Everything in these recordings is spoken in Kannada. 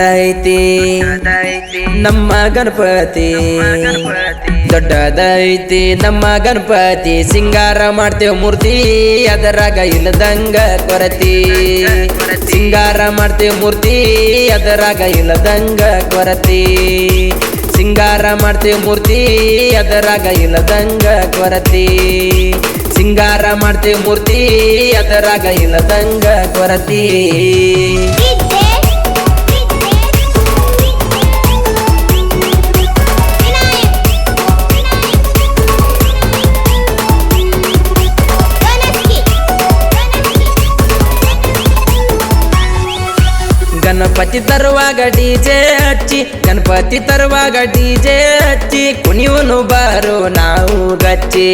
ದೊಡ್ಡದೈತಿ ನಮ್ಮ ಗಣಪತಿ. ದೊಡ್ಡದೈತಿ. ನಮ್ಮ ಗಣಪತಿ. ಸಿಂಗಾರ ಮಾಡ್ತೇವ ಮೂರ್ತಿ. ಅದರಾಗ ಇಲ್ಲದಂಗ ಕೊರತಿ. ಸಿಂಗಾರ ಮಾಡ್ತೇವ ಮೂರ್ತಿ. ಅದರಾಗ ಇಲ್ಲದಂಗ ಕೊರತಿ. ಸಿಂಗಾರ ಮಾಡ್ತೇವ ಮೂರ್ತಿ. ಅದರಾಗ ಇಲ್ಲದಂಗ ಕೊರತಿ. ಸಿಂಗಾರ ಮಾಡ್ತೇವ ಮೂರ್ತಿ. ಅದರಾಗ ಇಲ್ಲದಂಗ ಕೊರತಿ. ಗಣಪತಿ ತರುವಾಗ ಡಿಜೆ ಹಚ್ಚಿ, ಗಣಪತಿ ತರುವಾಗ ಡಿಜೆ ಹಚ್ಚಿ ಕುಣಿವನು ಬಾರು ನಾವು ಗಚ್ಚಿ.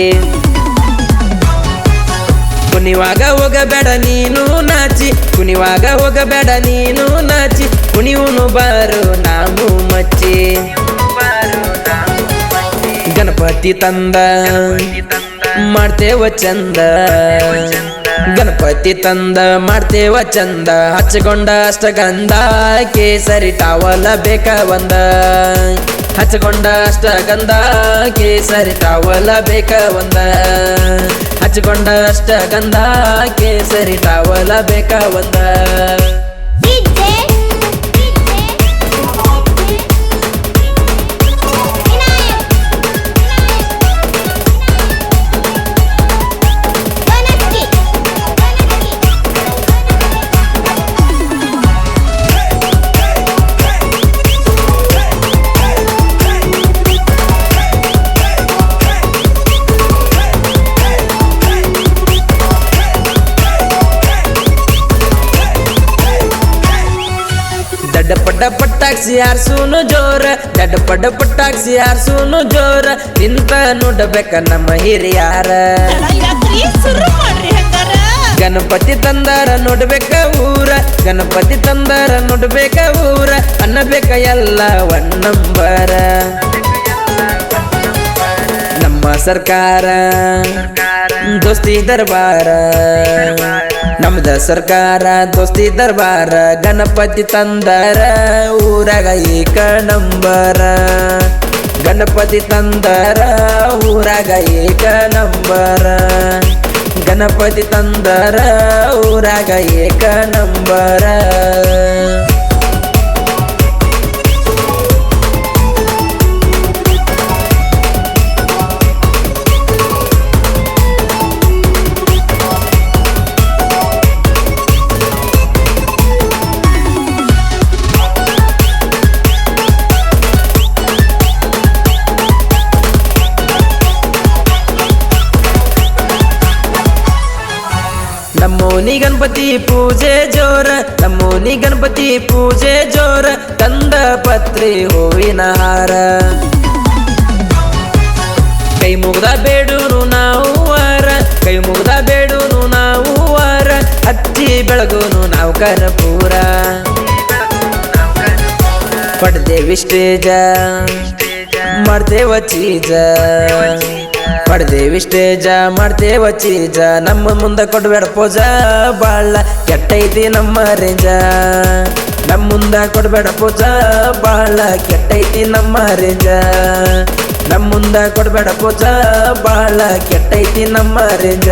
ಕುಣಿವಾಗ ಹೋಗಬೇಡ ನೀನು ನಾಚಿ ಕುಣಿವಾಗ ಹೋಗಬೇಡ ನೀನು ನಾಚಿ ಕುಣಿವನು ಬಾರು ನಾವು ಮಚ್ಚಿ. ಗಣಪತಿ ತಂದ, ಮಾಡ್ತೇವ ಚಂದ. ಗಣಪತಿ ತಂದ, ಮಾಡ್ತೇವ ಚಂದ. ಹಚ್ಚಕೊಂಡ ಅಷ್ಟಗಂಧ, ಕೇಸರಿ ಟಾವಲ ಬೇಕ ಒಂದ ಹಚ್ಚಕೊಂಡ ಅಷ್ಟಗಂಧ, ಕೇಸರಿ ಟಾವಲ ಬೇಕ ಒಂದ ಹಚ್ಚಕೊಂಡ ಅಷ್ಟಗಂಧ, ಕೇಸರಿ ಟಾವಲ ಬೇಕ ಒಂದ ದಡ್ಡ ಪಡ್ಡ ಪಟ್ಟಾಕ್ಸಿ ಹಾರ್ಸೂನು ಜೋರ, ದಡ್ಡ ಪಡ್ಡ ಪಟ್ಟಾಕ್ಸಿ ಹಾರ್ಸೂನು ಜೋರ. ನಿಂತ ನೋಡಬೇಕ ನಮ್ಮ ಹಿರಿಯಾರ. ಗಣಪತಿ ತಂದಾರ ನೋಡ್ಬೇಕ ಊರ, ಗಣಪತಿ ತಂದಾರ ನೋಡ್ಬೇಕ ಊರ. ಅನ್ನಬೇಕ ಎಲ್ಲ ಒನ್ ನಂಬರ ನಮ್ಮ ಸರ್ಕಾರ, ದೋಸ್ತಿ ದರ್ಬಾರ. ನಮ್ದ ಸರ್ಕಾರ, ದೋಸ್ತಿ ದರ್ಬಾರ, ಗಣಪತಿ ತಂದರ, ಊರಾಗ ಏಕ ನಂಬರ. ಗಣಪತಿ ತಂದರ, ಊರಾಗ ಏಕ ನಂಬರ. ಗಣಪತಿ ತಂದರ, ಊರಾಗ ಏಕ ನಂಬರ. ನಮ್ಮೋನಿ ಗಣಪತಿ ಪೂಜೆ ಜೋರ, ನಮ್ಮೋನಿ ಗಣಪತಿ ಪೂಜೆ ಜೋರ, ತಂದ ಪತ್ರಿ ಹೂವಿನ ಹಾರ. ಕೈ ಮುಗ್ದ ಬೇಡೂರು ನಾವು ವಾರ, ಕೈ ಮುಗ್ದ ಬೇಡೂರು ನಾವು ವಾರ ಹತ್ತಿ ಬೆಳಗುನು ನಾವು ಕರ್ಪೂರ ಪಡ್ದೇವಿ ಸ್ಟೇಜ ಮಾಡ್ತೇವ ಚೀಜ. ಪಡ್ದೇವಿ ಸ್ಟೇಜ ಮಾಡ್ತೇವ ಚೀಜ. ನಮ್ಮ ಮುಂದೆ ಕೊಡ್ಬೇಡ ಪೂಜ ಬಾಳ ಕೆಟ್ಟೈತಿ ನಮ್ಮ ರೇಂಜ. ನಮ್ಮ ಮುಂದೆ ಕೊಡ್ಬೇಡ ಪೂಜ ಬಾಳ ಕೆಟ್ಟೈತಿ ನಮ್ಮ ರೇಂಜ. ನಮ್ಮ ಮುಂದೆ ಕೊಡ್ಬೇಡ ಪೂಜ ಬಾಳ ಕೆಟ್ಟೈತಿ ನಮ್ಮ ರೇಂಜ.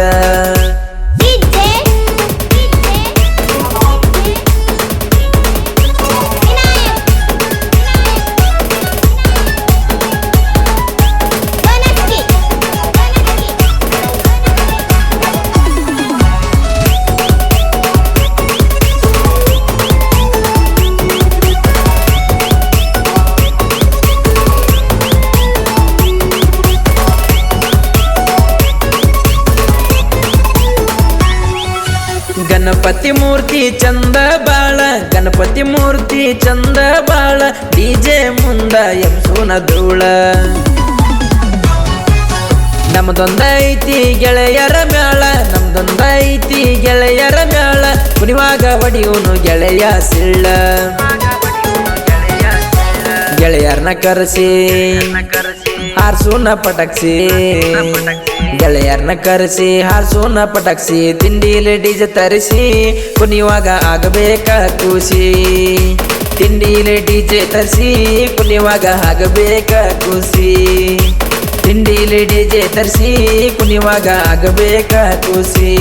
ಗಣಪತಿ ಮೂರ್ತಿ ಚಂದ ಬಾಳ ಗಣಪತಿ ಮೂರ್ತಿ ಚಂದ ಬಾಳ ಡಿಜೆ ಮುಂದ ಎಂಸೂನ ಧೂಳ ನಮ್ದೊಂದ ಐತಿ ಗೆಳೆಯರ ಮ್ಯಾಳ ನಮ್ದೊಂದ ಐತಿ ಗೆಳೆಯರ ಮ್ಯಾಳ ಕುಣಿವಾಗ ಹೊಡಿಯುನು ಗೆಳೆಯ ಸಿಳ್ಳ ಗೆಳೆಯರ್ನ ಕರೆಸಿ ಹಾರ್ಸೂನ ಪಟಕ್ಸಿ. ಗೆಳೆಯರ್ನ ಕರೆಸಿ, ಹಾರ್ಸೂನ ಪಟಕ್ಸಿ. ತಿಂಡಿಲಿ ಡಿಜೆ ತರಿಸಿ, ಕುಣಿಯುವಾಗ ಆಗಬೇಕ ಖುಷಿ ತಿಂಡಿಲಿ ಡಿಜೆ ತರಿಸಿ, ಕುಣಿಯುವಾಗ ಆಗಬೇಕ ಖುಷಿ ತಿಂಡಿಲಿ ಡಿಜೆ ತರಿಸಿ, ಕುಣಿಯುವಾಗ ಆಗಬೇಕ ಖುಷಿ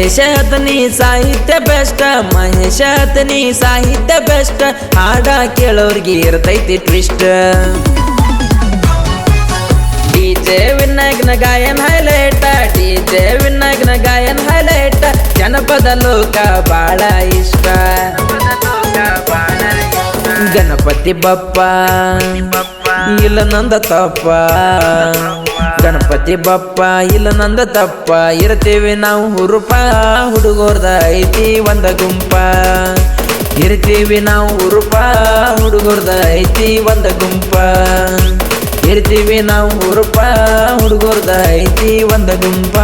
ಮಹೇಶ ಹತನಿ ಸಾಹಿತ್ಯ ಬೆಸ್ಟ್ ಮಹೇಶ ಹತನಿ ಸಾಹಿತ್ಯ ಬೆಸ್ಟ್ ಹಾಡ ಕೇಳೋರ್ಗೆ ಇರ್ತೈತಿ ಟ್ವಿಸ್ಟ್. ಡಿಜೆ ವಿನಾಯಕನ ಗಾಯನ್ ಹೈಲೈಟ್ ಡಿಜೆ ವಿನಾಯಕನ ಗಾಯನ್ ಹೈಲೈಟ್, ಜನಪದ ಲೋಕ ಬಾಳ ಇಷ್ಟ. ಗಣಪತಿ ಬಪ್ಪ ಇಲ್ಲ ನಂದ ತಪ್ಪ. ಗಣಪತಿ ಬಪ್ಪ, ಇಲ್ಲ ನಂದ ತಪ್ಪ. ಇರ್ತೀವಿ ನಾವು ಹುರುಪ, ಹುಡುಗೋರ್ದ ಐತಿ ಒಂದ ಗುಂಪ. ಇರ್ತೀವಿ ನಾವು ಹುರುಪ, ಹುಡುಗೋರ್ದ ಐತಿ ಒಂದ ಗುಂಪ. ಇರ್ತೀವಿ ನಾವು ಹುರುಪ, ಹುಡುಗೋರ್ದ ಐತಿ ಒಂದ ಗುಂಪ.